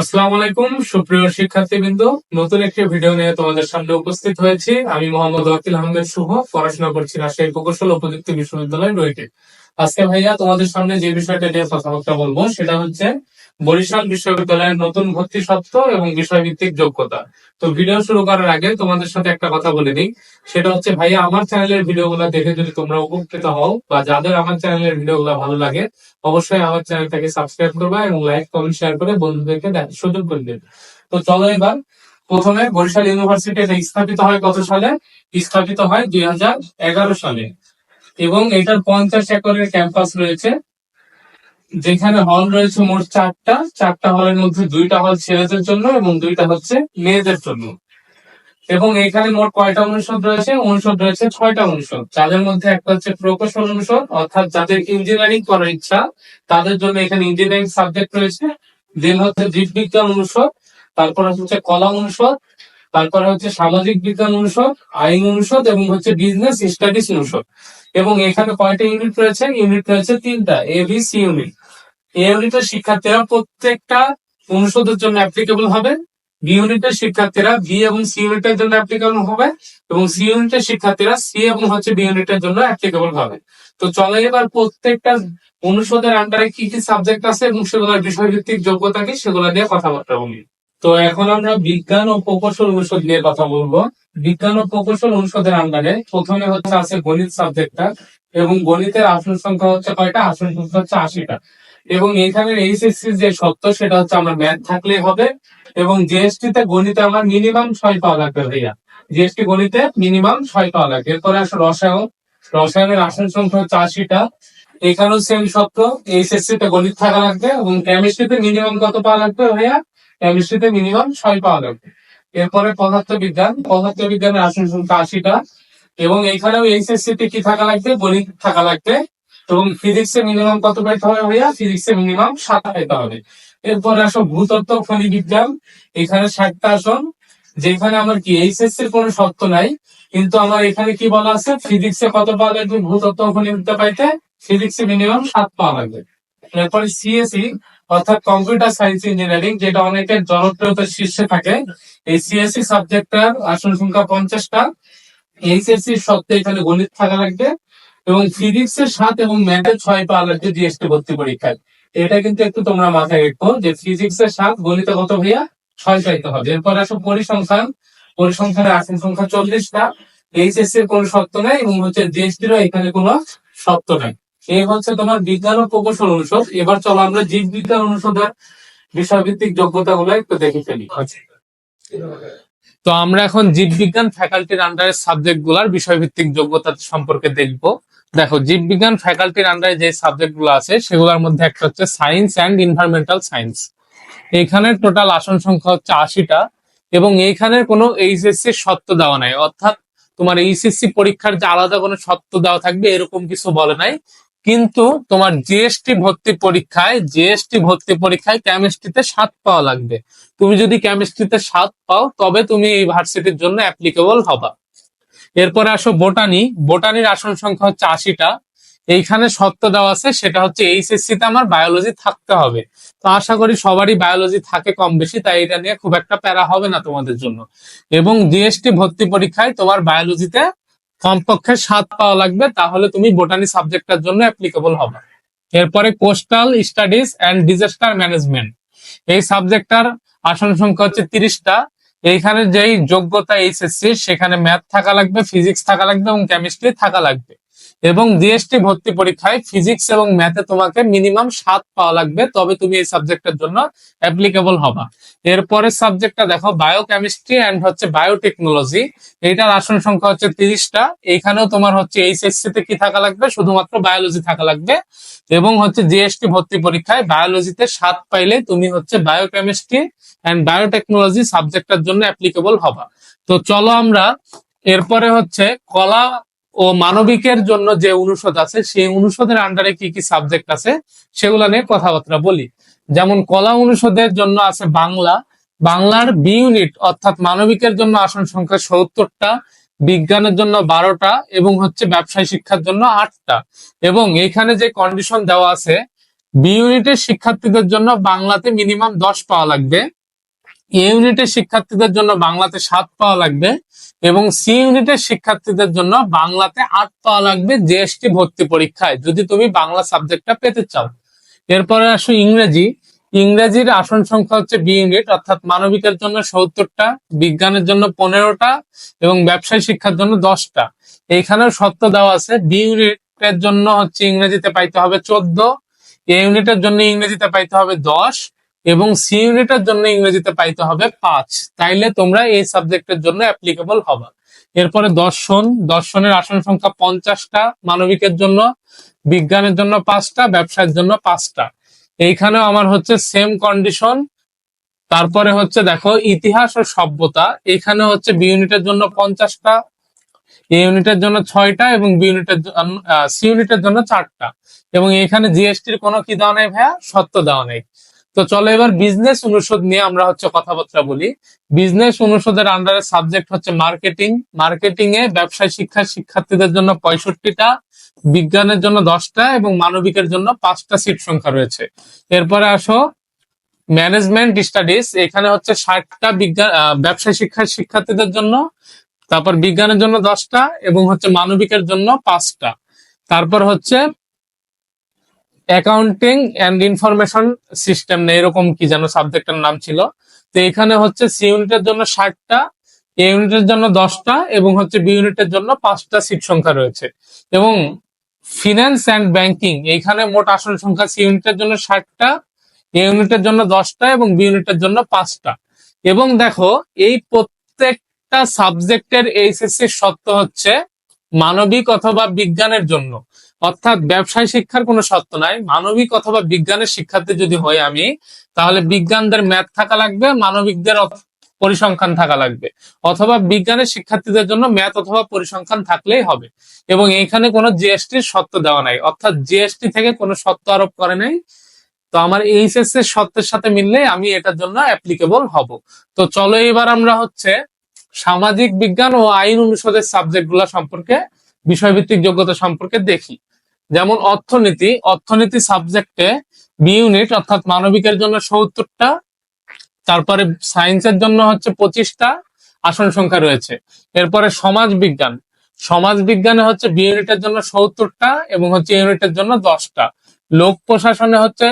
আসসালামু আলাইকুম, সুপ্রিয় শিক্ষার্থীবৃন্দ। নতুন একটি ভিডিও নিয়ে তোমাদের সামনে উপস্থিত হয়েছি। আমি মোহাম্মদ ওয়াকিল আহমেদ শুভ পড়াশোনা করছি রাজশাহী প্রকৌশল ও বিশ্ববিদ্যালয় রয়েটে। আজকে ভাইয়া তোমাদের সামনে যে বিষয়টা নিয়ে কথাবার্তা বলব, সেটা হচ্ছে বরিশাল বিশ্ববিদ্যালয়ের নতুন ভর্তি সত্ত্ব এবং বিষয়ভিত্তিক যোগ্যতা। তো ভিডিও শুরু করার আগে তোমাদের সাথে একটা কথা বলে দিই সেটা হচ্ছে, ভাইয়া, আমার চ্যানেলের ভিডিও ভিডিওগুলো দেখে যদি তোমরা উপকৃত হও বা যাদের আমার চ্যানেলের ভিডিও ভিডিওগুলো ভালো লাগে, অবশ্যই আমার চ্যানেলটাকে সাবস্ক্রাইব করবা এবং লাইক, কমেন্ট, শেয়ার করে বন্ধুদেরকে সুযোগ করে দেবে তো চলো এবার, প্রথমে বরিশাল ইউনিভার্সিটি এটা স্থাপিত হয় কত সালে? স্থাপিত হয় দুই হাজার এগারো সালে। এবং এটার পঞ্চাশ একরের ক্যাম্পাস রয়েছে। যেখানে হল রয়েছে মোট চারটা। চারটা হলের মধ্যে দুইটা হল ছেলেদের জন্য এবং দুইটা হচ্ছে মেয়েদের জন্য। এবং এখানে মোট কয়টা অনুষদ রয়েছে? অনুষদ রয়েছে ছয়টা অনুষদ। যাদের মধ্যে একটা হচ্ছে প্রকৌশল অনুষদ, অর্থাৎ যাদের ইঞ্জিনিয়ারিং করার ইচ্ছা, তাদের জন্য এখানে ইঞ্জিনিয়ারিং সাবজেক্ট রয়েছে। দেন হচ্ছে জীববিজ্ঞান অনুষদ, তারপর হচ্ছে কলা অনুষদ তারপরে হচ্ছে সামাজিক বিজ্ঞান অনুষদ, আইন অনুষদ এবং হচ্ছে বিজনেস স্টাডিজ অনুষদ। এবং এখানে কয়টা ইউনিট রয়েছে? ইউনিট রয়েছে তিনটা A B C unit A ইউনিটের শিক্ষার্থীরা প্রত্যেকটা অনুষদের জন্য অ্যাপ্লিকেবল হবে বি ইউনিটের শিক্ষার্থীরা বি এবং সি ইউনিটের জন্য অ্যাপ্লিকেবল হবে, এবং সি ইউনিটের শিক্ষার্থীরা সি এবং হচ্ছে বি ইউনিটের জন্য অ্যাপ্লিকেবল হবে। তো চলো এবার প্রত্যেকটা অনুষদের আন্ডারে কি কি সাবজেক্ট আছে এবং সেগুলোর বিষয়ভিত্তিক যোগ্যতা কি সেগুলো নিয়ে কথাবার্তা বলি। তো এখন আমরা বিজ্ঞান ও প্রকৌশল অনুষদ নিয়ে কথা বলব। বিজ্ঞান ও প্রকৌশল অনুষদের আন্ডারে প্রথমে হচ্ছে আছে গণিত সাবজেক্টটা এবং গণিতের আসন সংখ্যা হচ্ছে কয়টা? আসন সংখ্যা হচ্ছে আশিটা। এবং এখানে এইচএসসি যে সত্য সেটা হচ্ছে আমরা ম্যাথ থাকলেই হবে এবং জিএসটি তে গণিতে আমার মিনিমাম ছয় পাওয়া লাগবে ভাইয়া। জিএসটি গণিতে মিনিমাম ছয় পাওয়া লাগবে। এরপরে আসে রসায়ন। রসায়নের আসন সংখ্যা হচ্ছে আশিটা। এখানেও সেম সত্য, এইচএসসি তে গণিত থাকা লাগবে এবং কেমিস্ট্রিতে মিনিমাম কত পাওয়া লাগবে ভাইয়া? কেমিস্ট্রিতে মিনিমাম ছয় পাওয়া লাগবে এরপরে পদার্থ বিজ্ঞান পদার্থ বিজ্ঞানের আসন সংখ্যা আশিটা, এবং এইখানেও এইচএসসি তে কি থাকা লাগবে? গণিত থাকা লাগবে, এবং ফিজিক্সে মিনিমাম কত পাইতে হবে ভাইয়া? ফিজিক্সে মিনিমাম সাত পেতে হবে। এরপরে আসো ভূতত্ত্ব খনি বিজ্ঞান এখানে ষাটটা আসন, যেখানে আমার কি এইচএসসি এর কোনো শর্ত নাই, কিন্তু আমার এখানে কি বলা আছে? ফিজিক্সে কত পাওয়া লাগবে? ভূতত্ত্ব খনি বিদ্যা পাইতে ফিজিক্সে মিনিমাম সাত পাওয়া লাগবে। এরপরে সিএসি অর্থাৎ কম্পিউটার সায়েন্স ইঞ্জিনিয়ারিং যেটা অনেকের জনপ্রিয়তার শীর্ষে থাকে। এই সিএসসি সাবজেক্টটার আসন সংখ্যা পঞ্চাশটা। এইচএসসি সত্ত্বে এখানে গণিত থাকা লাগবে এবং ফিজিক্স এর সাত এবং ম্যাথে ছয় পাওয়া লাগবে জিএসটি ভর্তি পরীক্ষায়। এটা কিন্তু একটু তোমরা মাথায় রেখো যে ফিজিক্স এর সাত, গণিতে কত ভাইয়া? ছয় পাইতে হবে। এরপর আসো পরিসংখ্যান। পরিসংখ্যানের আসন সংখ্যা চল্লিশটা। এইচএসসি এর কোনো শর্ত নাই এবং হচ্ছে জিএসটিরও এখানে কোনো শর্ত নাই। এই হচ্ছে তোমার বিজ্ঞান ও প্রকৌশল অনুষদ। এবার চলো আমরা জীববিজ্ঞান অনুষদের বিষয়ভিত্তিক যোগ্যতা গুলো একটু দেখে ফেলি। তো আমরা এখন জীববিজ্ঞান ফ্যাকাল্টির আন্ডারে সাবজেক্টগুলার বিষয়ভিত্তিক যোগ্যতা সম্পর্কে দেখব। দেখো জীববিজ্ঞান ফ্যাকাল্টির আন্ডারে যে সাবজেক্টগুলো আছে সেগুলোর মধ্যে একটা হচ্ছে সায়েন্স অ্যান্ড এনভায়রনমেন্টাল সায়েন্স। এখানে টোটাল আসন সংখ্যা হচ্ছে আশিটা এবং এইখানের কোনো এইচএসসি সত্য দেওয়া নাই। অর্থাৎ তোমার এইচএসসি পরীক্ষার যে আলাদা কোনো সত্য দেওয়া থাকবে এরকম কিছু বলে নাই। কিন্তু তোমার জিএসটি ভর্তি পরীক্ষায় জিএসটি ভর্তি পরীক্ষায় কেমিস্ট্রিতে সাত পাওয়া লাগবে। তুমি যদি কেমিস্ট্রিতে সাত পাও, তবে তুমি এই ভার্সিটির জন্য অ্যাপ্লিকেবল হবা। এরপরে আসো বোটানি। বোটানির আসন সংখ্যা হচ্ছে আশিটা। এইখানে সত্য দেওয়া আছে, সেটা হচ্ছে এইচএসসি তে আমার বায়োলজি থাকতে হবে। তো আশা করি সবারই বায়োলজি থাকে কম বেশি, তাই এটা নিয়ে খুব একটা প্যারা হবে না তোমাদের জন্য। এবং জিএসটি ভর্তি পরীক্ষায় তোমার বায়োলজিতে কমপক্ষে সাত পাওয়া লাগবে, তাহলে তুমি বোটানি সাবজেক্টটার জন্য অ্যাপ্লিকেবল হবে। এরপরে coastal studies and disaster management এই সাবজেক্টটার আসন সংখ্যা হচ্ছে তিরিশটা। এইখানে যেই যোগ্যতা এইচএসসি, সেখানে ম্যাথ থাকা লাগবে ফিজিক্স থাকা লাগবে এবং কেমিস্ট্রি থাকা লাগবে। এবং জিএসটি ভর্তি পরীক্ষায় ফিজিক্স এবং ম্যাথে তোমাকে মিনিমাম সাত পাওয়া লাগবে, তবে তুমি এই সাবজেক্টের জন্য অ্যাপ্লিকেবল হবা। এরপরের সাবজেক্টটা দেখো বায়োকেমিস্ট্রি অ্যান্ড হচ্ছে বায়োটেকনোলজি এইটার আসন সংখ্যা হচ্ছে তিরিশটা। এইখানেও তোমার হচ্ছে এইচএসসি তে কি থাকা লাগবে? শুধুমাত্র বায়োলজি থাকা লাগবে। এবং হচ্ছে জিএসটি ভর্তি পরীক্ষায় বায়োলজিতে সাত পাইলে তুমি হচ্ছে বায়োকেমিস্ট্রি অ্যান্ড বায়োটেকনোলজি সাবজেক্টের জন্য অ্যাপ্লিকেবল হবা। তো চলো আমরা, এরপরে হচ্ছে কলা ও মানবিকের জন্য যে অনুষদ আছে, সেই অনুষদের আন্ডারে কি কি সাবজেক্ট আছে, সেগুলো নিয়ে কথাবার্তা বলি। যেমন কলা অনুষদের জন্য আছে বাংলা। বাংলার বি ইউনিট অর্থাৎ মানবিকের জন্য আসন সংখ্যা সত্তরটা, বিজ্ঞানের জন্য বারোটা, এবং হচ্ছে ব্যবসায় শিক্ষার জন্য আটটা। এবং এখানে যে কন্ডিশন দেওয়া আছে বি ইউনিটের শিক্ষার্থীদের জন্য বাংলাতে মিনিমাম দশ পাওয়া লাগবে। ইউনিটের শিক্ষার্থীদের জন্য বাংলাতে সাত পাওয়া লাগবে এবং সি ইউনিটের শিক্ষার্থীদের জন্য বাংলাতে আট পাওয়া লাগবে জিএসটি ভর্তি পরীক্ষায়, যদি তুমি বাংলা সাবজেক্টটা পেতে চাও। এরপরে আসো ইংরেজি। ইংরেজির আসন সংখ্যা হচ্ছে বি ইউনিট অর্থাৎ মানবিকের জন্য সত্তরটা, বিজ্ঞানের জন্য পনেরোটা এবং ব্যবসায় শিক্ষার জন্য দশটা। এইখানেও সত্য দেওয়া আছে বি ইউনিটের জন্য হচ্ছে ইংরেজিতে পাইতে হবে চোদ্দ এ ইউনিটের জন্য ইংরেজিতে পাইতে হবে দশ এবং সি ইউনিটের জন্য ইংরেজিতে পাইতে হবে পাঁচ। তাইলে তোমরা এই সাবজেক্টের জন্য অ্যাপ্লিকেবল হবে। এরপরে দর্শন। দর্শনের আসন সংখ্যা পঞ্চাশটা, মানবিকের জন্য, বিজ্ঞানের জন্য পাঁচটা, ব্যবসায়ের জন্য পাঁচটা। এইখানেও আমার হচ্ছে সেম কন্ডিশন তারপরে হচ্ছে দেখো ইতিহাস ও সভ্যতা। এখানে হচ্ছে বি ইউনিটের জন্য পঞ্চাশটা এ ইউনিটের জন্য ছয়টা এবং বি ইউনিটের সি ইউনিটের জন্য চারটা। এবং এখানে জিএসটির কোনো কি দেওয়া নেই ভাইয়া? সত্য দেওয়া নেই। তো চলো এবার বিজনেস অনুষদ নিয়ে আমরা হচ্ছে কথাবার্তা বলি। বিজনেস অনুষদের আন্ডারে সাবজেক্ট হচ্ছে মার্কেটিং মার্কেটিং এ ব্যবসায় শিক্ষা শিক্ষার্থীদের জন্য পঁয়ষট্টিটা, বিজ্ঞানের জন্য দশটা এবং মানবিকের জন্য পাঁচটা সিট সংখ্যা রয়েছে। এরপরে আসো ম্যানেজমেন্ট স্টাডিজ এখানে হচ্ছে ষাটটা বিজ্ঞান ব্যবসায় শিক্ষার শিক্ষার্থীদের জন্য, তারপর বিজ্ঞানের জন্য দশটা এবং হচ্ছে মানবিকের জন্য পাঁচটা। তারপর হচ্ছে অ্যাকাউন্টিং অ্যান্ড ইনফরমেশন সিস্টেম না এরকম কি যেন সাবজেক্টের নাম ছিল। তো এখানে হচ্ছে সি ইউনিটের জন্য ষাটটা এ ইউনিটের জন্য দশটা এবং হচ্ছে বি ইউনিটের জন্য পাঁচটা সিট সংখ্যা রয়েছে। এবং ফিনান্স অ্যান্ড ব্যাংকিং এইখানে মোট আসন সংখ্যা সি ইউনিটের জন্য ষাটটা এ ইউনিটের জন্য দশটা এবং বি ইউনিটের জন্য পাঁচটা। এবং দেখো, এই প্রত্যেকটা সাবজেক্টের এইচএসসি সত্য হচ্ছে মানবিক অথবা বিজ্ঞানের জন্য। অর্থাৎ ব্যবসায় শিক্ষার কোনো সত্য নাই। মানবিক অথবা বিজ্ঞানের শিক্ষার্থী যদি হই আমি, তাহলে বিজ্ঞানদের ম্যাথ থাকা লাগবে, মানবিকদের পরিসংখ্যান থাকা লাগবে। অথবা বিজ্ঞানের শিক্ষার্থীদের জন্য ম্যাথ অথবা পরিসংখ্যান থাকলেই হবে। এবং এইখানে কোনো জিএসটির সত্য দেওয়া নাই। অর্থাৎ জিএসটি থেকে কোনো সত্য আরোপ করে নাই। তো আমার এইচএস এর সত্যের সাথে মিললে আমি এটার জন্য অ্যাপ্লিকেবল হব। তো চলো এবার আমরা হচ্ছে সামাজিক বিজ্ঞান ও আইন অনুষদের সাবজেক্টগুলা সম্পর্কে, বিষয়ভিত্তিক যোগ্যতা সম্পর্কে দেখি। যেমন অর্থনীতি অর্থনীতি সাবজেক্টে বি ইউনিট অর্থাৎ মানবিকের জন্য সত্তরটা, তারপরে সায়েন্সের জন্য হচ্ছে পঁচিশটা আসন সংখ্যা রয়েছে। এরপরে সমাজ বিজ্ঞান, সমাজ বিজ্ঞানে হচ্ছে বি ইউনিটের জন্য সত্তরটা এবং হচ্ছে ইউনিটের জন্য দশটা। লোক প্রশাসনে হচ্ছে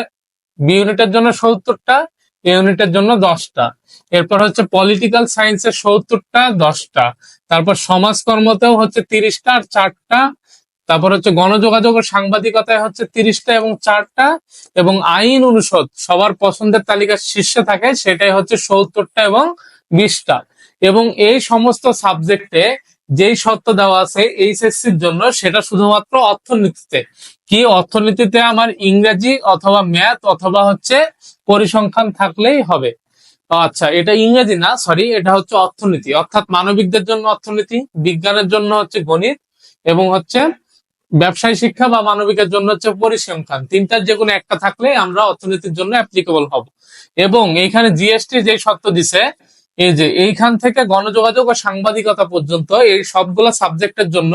বি ইউনিটের জন্য সত্তরটা ইউনিটের জন্য দশটা। এরপর হচ্ছে পলিটিক্যাল সায়েন্সের সত্তরটা, দশটা। তারপর সমাজকর্মতেও হচ্ছে তিরিশটা আর চারটা। তারপর হচ্ছে গণযোগাযোগ ও সাংবাদিকতায় হচ্ছে তিরিশটা এবং চারটা এবং আইন অনুষদ সবার পছন্দের তালিকার শীর্ষে থাকে সেটাই হচ্ছে সত্তরটা এবং বিশটা। এবং এই সমস্ত সাবজেক্টে যেই সত্য দেওয়া আছে এইচএসসির জন্য সেটা শুধুমাত্র অর্থনীতিতে। কি অর্থনীতিতে আমার ইংরেজি অথবা ম্যাথ অথবা হচ্ছে পরিসংখ্যান থাকলেই হবে। আচ্ছা এটা ইংরেজি না সরি এটা হচ্ছে অর্থনীতি। অর্থাৎ মানবিকদের জন্য অর্থনীতি, বিজ্ঞানের জন্য হচ্ছে গণিত এবং হচ্ছে ব্যবসায় শিক্ষা বা মানবিকের জন্য হচ্ছে পরিসংখ্যান তিনটার যে কোনো একটা থাকলে আমরা অর্থনীতির জন্য অ্যাপ্লিকেবল হব। এবং এইখানে জিএসটি যে শর্ত দিছে, এই যে এইখান থেকে গণযোগাযোগ ও সাংবাদিকতা পর্যন্ত এই সবগুলা সাবজেক্টের জন্য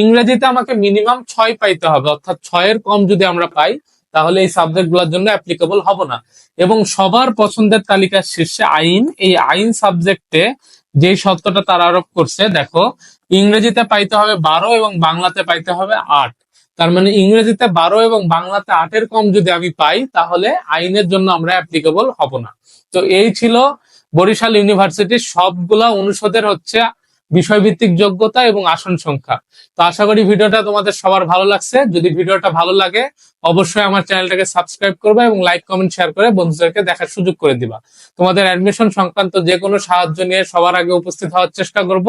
ইংরেজিতে আমাকে মিনিমাম ছয় পাইতে হবে। অর্থাৎ ছয়ের কম যদি আমরা পাই, তাহলে এই সাবজেক্টগুলোর জন্য অ্যাপ্লিকেবল হব না। এবং সবার পছন্দের তালিকার শীর্ষে আইন, এই আইন সাবজেক্টে যে সত্যটা তারা আরোপ করছে, দেখো ইংরেজিতে পাইতে হবে বারো এবং বাংলাতে পাইতে হবে আট। তার মানে ইংরেজিতে বারো এবং বাংলাতে আটের কম যদি আমি পাই, তাহলে আইনের জন্য আমরা অ্যাপ্লিকেবল হব না। তো এই ছিল বরিশাল ইউনিভার্সিটির সবগুলা অনুষদের হচ্ছে বিষয়ভিত্তিক যোগ্যতা এবং আসন সংখ্যা। তো আশা করি ভিডিওটা তোমাদের সবার ভালো লাগছে। যদি ভিডিওটা ভালো লাগে, অবশ্যই আমার চ্যানেলটাকে সাবস্ক্রাইব করবে এবং লাইক, কমেন্ট, শেয়ার করে বন্ধুদেরকে দেখার সুযোগ করে দিবা। তোমাদের অ্যাডমিশন সংক্রান্ত যে কোনো সাহায্য নিয়ে সবার আগে উপস্থিত হওয়ার চেষ্টা করব।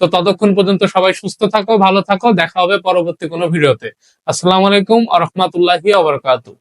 তো ততক্ষণ পর্যন্ত সবাই সুস্থ থাকো, ভালো থাকো। দেখা হবে পরবর্তী কোনো ভিডিওতে। আসসালামু আলাইকুম আ রহমতুল্লাহি আবরকাতু